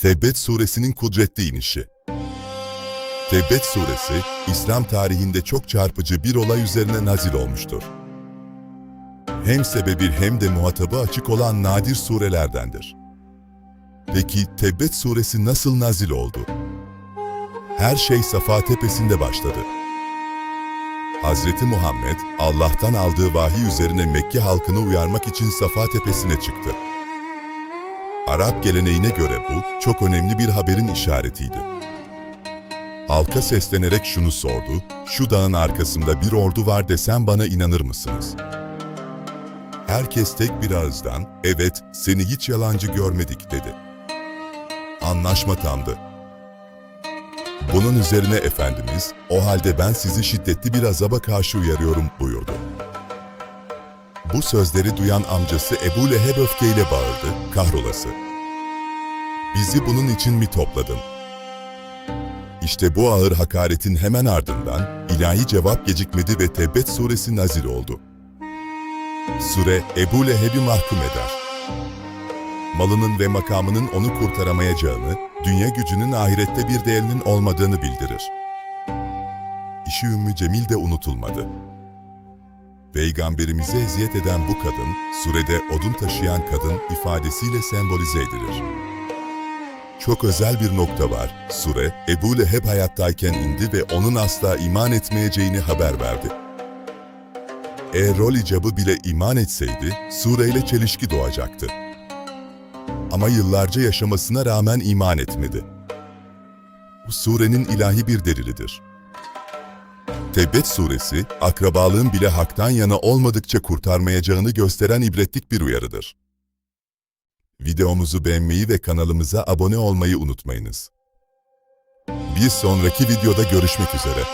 Tebbet suresinin kudretli inişi. Tebbet suresi, İslam tarihinde çok çarpıcı bir olay üzerine nazil olmuştur. Hem sebebi hem de muhatabı açık olan nadir surelerdendir. Peki Tebbet suresi nasıl nazil oldu? Her şey Safa tepesinde başladı. Hazreti Muhammed, Allah'tan aldığı vahiy üzerine Mekke halkını uyarmak için Safa tepesine çıktı. Arap geleneğine göre bu, çok önemli bir haberin işaretiydi. Halka seslenerek şunu sordu, şu dağın arkasında bir ordu var desem bana inanır mısınız? Herkes tek bir ağızdan, evet, seni hiç yalancı görmedik dedi. Anlaşma tamdı. Bunun üzerine Efendimiz, o halde ben sizi şiddetli bir azaba karşı uyarıyorum buyurdu. Bu sözleri duyan amcası Ebu Leheb öfkeyle bağırdı, kahrolası. Bizi bunun için mi topladın? İşte bu ağır hakaretin hemen ardından ilahi cevap gecikmedi ve Tebbet suresi nazil oldu. Sure Ebu Leheb'i mahkum eder. Malının ve makamının onu kurtaramayacağını, dünya gücünün ahirette bir değerinin olmadığını bildirir. İşi Ümmü Cemil de unutulmadı. Peygamberimize eziyet eden bu kadın, surede odun taşıyan kadın ifadesiyle sembolize edilir. Çok özel bir nokta var. Sure, Ebu Leheb hayattayken indi ve onun asla iman etmeyeceğini haber verdi. Eğer rol icabı bile iman etseydi, sureyle çelişki doğacaktı. Ama yıllarca yaşamasına rağmen iman etmedi. Bu surenin ilahi bir delilidir. Tebbet suresi, akrabalığın bile haktan yana olmadıkça kurtarmayacağını gösteren ibretlik bir uyarıdır. Videomuzu beğenmeyi ve kanalımıza abone olmayı unutmayınız. Bir sonraki videoda görüşmek üzere.